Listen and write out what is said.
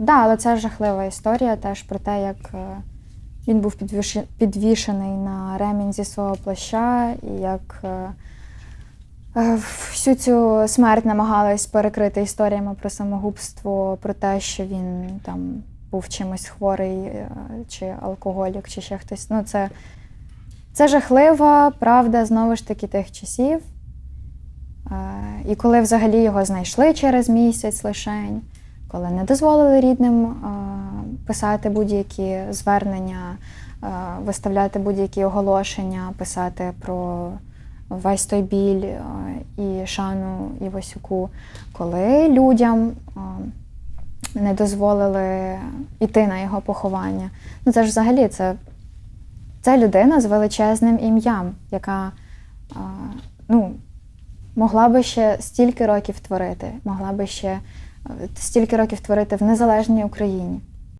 да, але це жахлива історія теж про те, як е, він був підвішений на ремінь зі свого плаща, і як е, е, всю цю смерть намагались перекрити історіями про самогубство, про те, що він там був чимось хворий, чи алкоголік, чи ще хтось. Ну, це, це жахлива правда знову ж таки тих часів. І коли взагалі його знайшли через місяць лишень, коли не дозволили рідним е, писати будь-які звернення, е, виставляти будь-які оголошення, писати про весь той біль е, і шану Івасюку, коли людям не дозволили йти на його поховання. Ну це ж взагалі це, це людина з величезним ім'ям, яка ну, могла би ще стільки років творити, могла би ще стільки років творити в незалежній Україні.